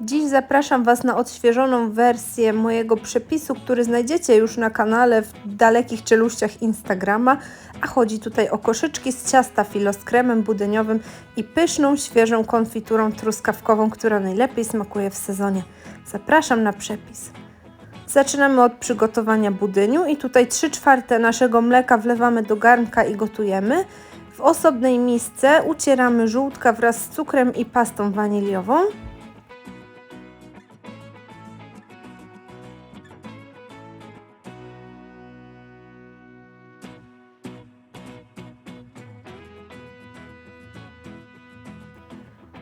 Dziś zapraszam Was na odświeżoną wersję mojego przepisu, który znajdziecie już na kanale w dalekich czeluściach Instagrama, a chodzi tutaj o koszyczki z ciasta filo z kremem budyniowym i pyszną, świeżą konfiturą truskawkową, która najlepiej smakuje w sezonie. Zapraszam na przepis. Zaczynamy od przygotowania budyniu i tutaj 3 czwarte naszego mleka wlewamy do garnka i gotujemy. W osobnej misce ucieramy żółtka wraz z cukrem i pastą waniliową.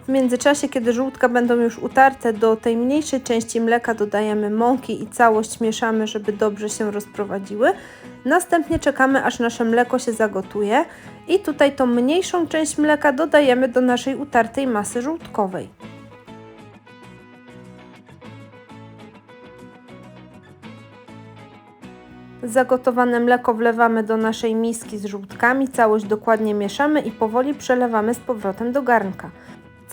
W międzyczasie, kiedy żółtka będą już utarte, do tej mniejszej części mleka dodajemy mąki i całość mieszamy, żeby dobrze się rozprowadziły. Następnie czekamy, aż nasze mleko się zagotuje i tutaj tą mniejszą część mleka dodajemy do naszej utartej masy żółtkowej. Zagotowane mleko wlewamy do naszej miski z żółtkami, całość dokładnie mieszamy i powoli przelewamy z powrotem do garnka.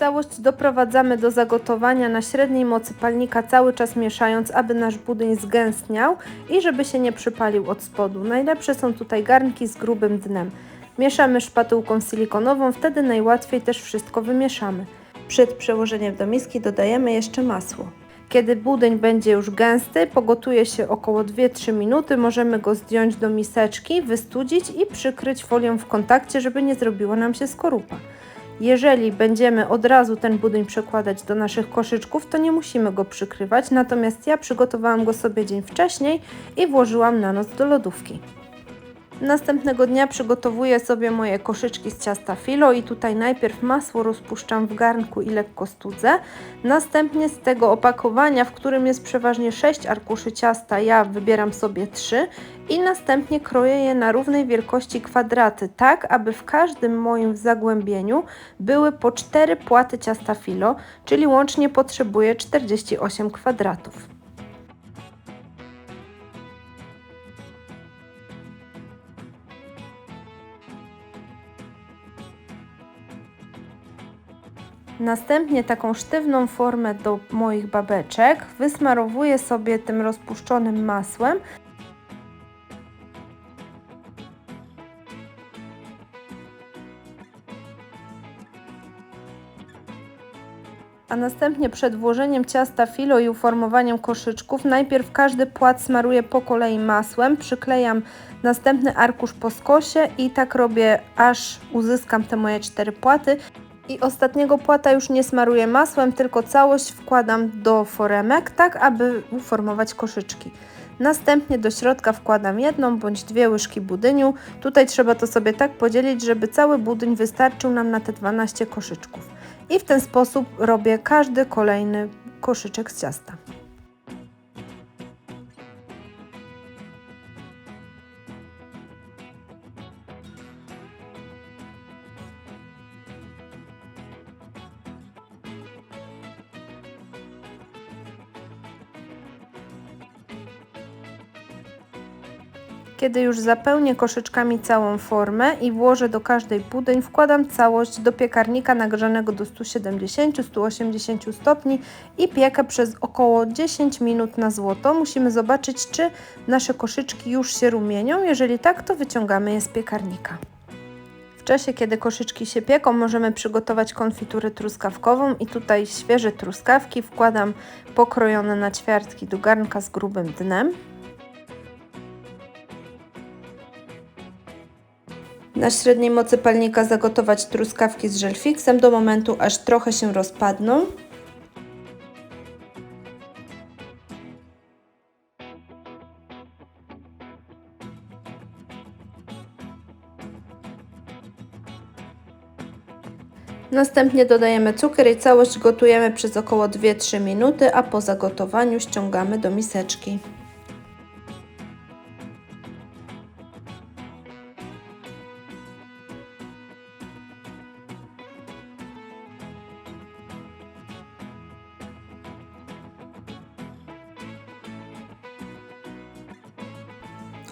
Całość doprowadzamy do zagotowania na średniej mocy palnika, cały czas mieszając, aby nasz budyń zgęstniał i żeby się nie przypalił od spodu. Najlepsze są tutaj garnki z grubym dnem. Mieszamy szpatułką silikonową, wtedy najłatwiej też wszystko wymieszamy. Przed przełożeniem do miski dodajemy jeszcze masło. Kiedy budyń będzie już gęsty, pogotuje się około 2-3 minuty, możemy go zdjąć do miseczki, wystudzić i przykryć folią w kontakcie, żeby nie zrobiło nam się skorupa. Jeżeli będziemy od razu ten budyń przekładać do naszych koszyczków, to nie musimy go przykrywać, natomiast ja przygotowałam go sobie dzień wcześniej i włożyłam na noc do lodówki. Następnego dnia przygotowuję sobie moje koszyczki z ciasta filo i tutaj najpierw masło rozpuszczam w garnku i lekko studzę. Następnie z tego opakowania, w którym jest przeważnie 6 arkuszy ciasta, ja wybieram sobie 3 i następnie kroję je na równej wielkości kwadraty, tak aby w każdym moim zagłębieniu były po 4 płaty ciasta filo, czyli łącznie potrzebuję 48 kwadratów. Następnie taką sztywną formę do moich babeczek wysmarowuję sobie tym rozpuszczonym masłem. A następnie przed włożeniem ciasta filo i uformowaniem koszyczków, najpierw każdy płat smaruję po kolei masłem, przyklejam następny arkusz po skosie i tak robię aż uzyskam te moje cztery płaty. I ostatniego płata już nie smaruję masłem, tylko całość wkładam do foremek, tak aby uformować koszyczki. Następnie do środka wkładam jedną bądź dwie łyżki budyniu. Tutaj trzeba to sobie tak podzielić, żeby cały budyń wystarczył nam na te 12 koszyczków. I w ten sposób robię każdy kolejny koszyczek z ciasta. Kiedy już zapełnię koszyczkami całą formę i włożę do każdej budyń, wkładam całość do piekarnika nagrzanego do 170-180 stopni i piekę przez około 10 minut na złoto. Musimy zobaczyć, czy nasze koszyczki już się rumienią. Jeżeli tak, to wyciągamy je z piekarnika. W czasie, kiedy koszyczki się pieką, możemy przygotować konfiturę truskawkową i tutaj świeże truskawki wkładam pokrojone na ćwiartki do garnka z grubym dnem. Na średniej mocy palnika zagotować truskawki z żelfiksem do momentu, aż trochę się rozpadną. Następnie dodajemy cukier i całość gotujemy przez około 2-3 minuty, a po zagotowaniu ściągamy do miseczki.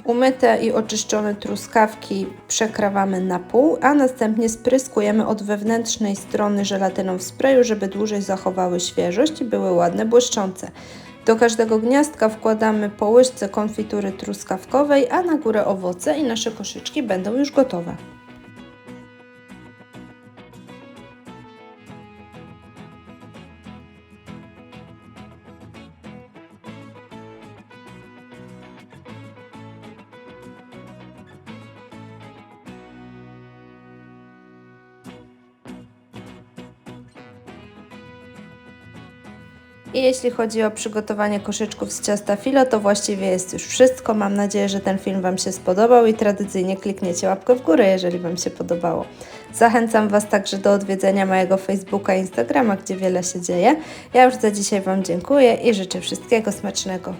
Umyte i oczyszczone truskawki przekrawamy na pół, a następnie spryskujemy od wewnętrznej strony żelatyną w sprayu, żeby dłużej zachowały świeżość i były ładne, błyszczące. Do każdego gniazdka wkładamy po łyżce konfitury truskawkowej, a na górę owoce i nasze koszyczki będą już gotowe. I jeśli chodzi o przygotowanie koszyczków z ciasta filo, to właściwie jest już wszystko. Mam nadzieję, że ten film Wam się spodobał i tradycyjnie klikniecie łapkę w górę, jeżeli Wam się podobało. Zachęcam Was także do odwiedzenia mojego Facebooka i Instagrama, gdzie wiele się dzieje. Ja już za dzisiaj Wam dziękuję i życzę wszystkiego smacznego.